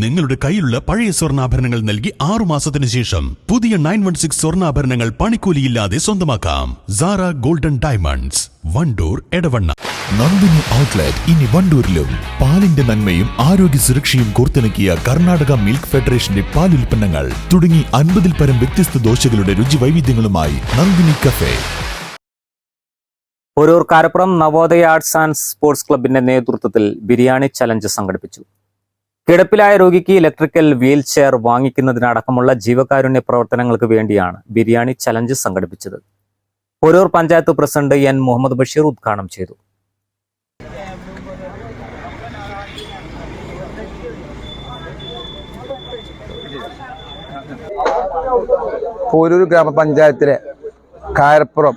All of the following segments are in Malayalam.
നിങ്ങളുടെ കയ്യിലുള്ള പഴയ സ്വർണാഭരണങ്ങൾ നൽകി ആറു മാസത്തിന് ശേഷം പുതിയ നയൻ വൺ സിക്സ് സ്വർണാഭരണങ്ങൾ പണിക്കൂലിയില്ലാതെ സ്വന്തമാക്കാം. Sara golden diamonds Wandoor Edavanna. Nandini outlet ഇനി വണ്ടൂരിലും. പാലിന്റെ നന്മയും ആരോഗ്യ സുരക്ഷയും കോർത്തിണക്കിയ കർണാടക മിൽക്ക് ഫെഡറേഷന്റെ പാൽ ഉൽപ്പന്നങ്ങൾ തുടങ്ങി അൻപതിൽ പരം വ്യത്യസ്ത ദോശകളുടെ രുചി വൈവിധ്യങ്ങളുമായി Nandini cafe. Orur Karappuram Navodaya arts and sports ക്ലബിന്റെ നേതൃത്വത്തിൽ ബിരിയാണി ചലഞ്ച് സംഘടിപ്പിച്ചു. കിടപ്പിലായ രോഗിക്ക് ഇലക്ട്രിക്കൽ വീൽ ചെയർ വാങ്ങിക്കുന്നതിനടക്കമുള്ള ജീവകാരുണ്യ പ്രവർത്തനങ്ങൾക്ക് വേണ്ടിയാണ് ബിരിയാണി ചലഞ്ച് സംഘടിപ്പിച്ചത്. പൊരൂർ പഞ്ചായത്ത് പ്രസിഡന്റ് എൻ മുഹമ്മദ് ബഷീർ ഉദ്ഘാടനം ചെയ്തു. പോരൂർ ഗ്രാമപഞ്ചായത്തിലെ കായർപ്പുറം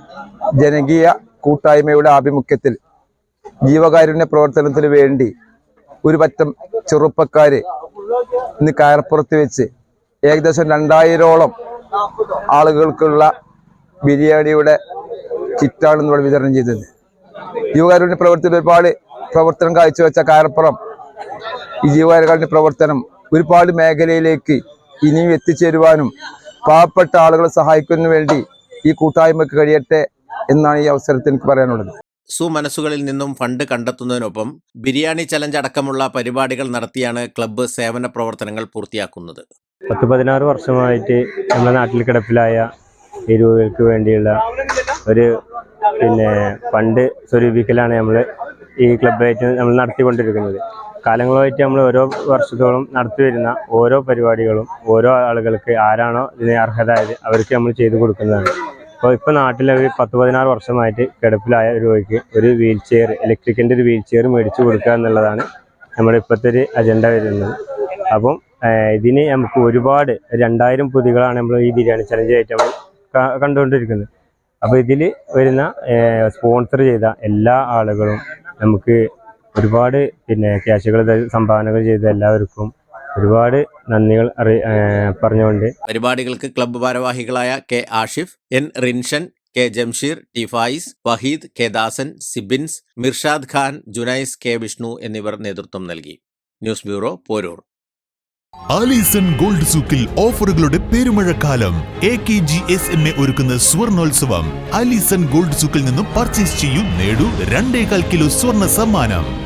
ജനകീയ കൂട്ടായ്മയുടെ ആഭിമുഖ്യത്തിൽ ജീവകാരുണ്യ പ്രവർത്തനത്തിന് വേണ്ടി ഒരു പറ്റം ചെറുപ്പക്കാര് ഇന്ന് കയർപ്പുറത്ത് വെച്ച് ഏകദേശം രണ്ടായിരോളം ആളുകൾക്കുള്ള ബിരിയാണിയുടെ കിറ്റാണ് നമ്മൾ വിതരണം ചെയ്തത്. യുവകാരുടെ പ്രവർത്തനം ഒരുപാട് പ്രവർത്തനം കാഴ്ചവെച്ച കയർപ്പുറം ഈ ജീവകാരുണ്യ പ്രവർത്തനം ഒരുപാട് മേഖലയിലേക്ക് ഇനിയും എത്തിച്ചേരുവാനും പാവപ്പെട്ട ആളുകളെ സഹായിക്കുന്നതിന് വേണ്ടി ഈ കൂട്ടായ്മക്ക് കഴിയട്ടെ എന്നാണ് ഈ അവസരത്തിൽ എനിക്ക് പറയാനുള്ളത്. സുമനസ്സുകളിൽ നിന്നും ഫണ്ട് കണ്ടെത്തുന്നതിനൊപ്പം ബിരിയാണി ചലഞ്ച് അടക്കമുള്ള പരിപാടികൾ നടത്തിയാണ് ക്ലബ്ബ് സേവന പ്രവർത്തനങ്ങൾ പൂർത്തിയാക്കുന്നത്. പത്ത് പതിനാറ് വർഷമായിട്ട് നമ്മുടെ നാട്ടിൽ കിടപ്പിലായ എരിവുകൾക്ക് വേണ്ടിയുള്ള ഒരു പിന്നെ ഫണ്ട് സ്വരൂപിക്കലാണ് നമ്മൾ ഈ ക്ലബ്ബായിട്ട് നമ്മൾ നടത്തിക്കൊണ്ടിരിക്കുന്നത്. കാലങ്ങളായിട്ട് നമ്മൾ ഓരോ വർഷത്തോളം നടത്തി വരുന്ന ഓരോ പരിപാടികളും ഓരോ ആളുകൾക്ക് ആരാണോ ഇതിന് അർഹതായത് അവർക്ക് നമ്മൾ ചെയ്തു കൊടുക്കുന്നതാണ്. അപ്പോൾ ഇപ്പോൾ നാട്ടിൽ ഒരു പത്ത് പതിനാറ് വർഷമായിട്ട് കിടപ്പിലായ രോഗിക്ക് ഒരു വീൽ ചെയർ ഇലക്ട്രിക്കിന്റെ ഒരു വീൽ ചെയർ മേടിച്ചു കൊടുക്കുക എന്നുള്ളതാണ് നമ്മുടെ ഇപ്പോഴത്തെ ഒരു അജണ്ട വരുന്നത്. അപ്പം ഇതിന് നമുക്ക് ഒരുപാട് രണ്ടായിരം പൊതികളാണ് നമ്മൾ ഈ ബിരിയാണി ചലഞ്ച് ആയിട്ട് നമ്മൾ കണ്ടുകൊണ്ടിരിക്കുന്നത്. അപ്പോൾ ഇതിൽ വരുന്ന സ്പോൺസർ ചെയ്ത എല്ലാ ആളുകളും നമുക്ക് ഒരുപാട് പിന്നെ ക്യാഷുകൾ സംഭാവനകൾ ചെയ്ത എല്ലാവർക്കും ഒരുപാട് നന്ദികൾ അറി പറഞ്ഞുകൊണ്ട്. പരിപാടികൾക്ക് ക്ലബ്ബ് ഭാരവാഹികളായ K Ashif N Rinshan K Jamsheer T Fayis Waheed K Dasan Sibins Mirshad Khan Junais K Vishnu എന്നിവർ നേതൃത്വം നൽകി. News bureau Porur. Alison gold സൂക്കിൽ ഓഫറുകളുടെ പെരുമഴക്കാലം. A K G S M A ഒരുക്കുന്ന സ്വർണോത്സവം. ആലീസൺ ഗോൾഡ് സൂക്കിൽ നിന്നും പർച്ചേസ് ചെയ്യും നേടൂ രണ്ടേകാൽ കിലോ സ്വർണ സമ്മാനം.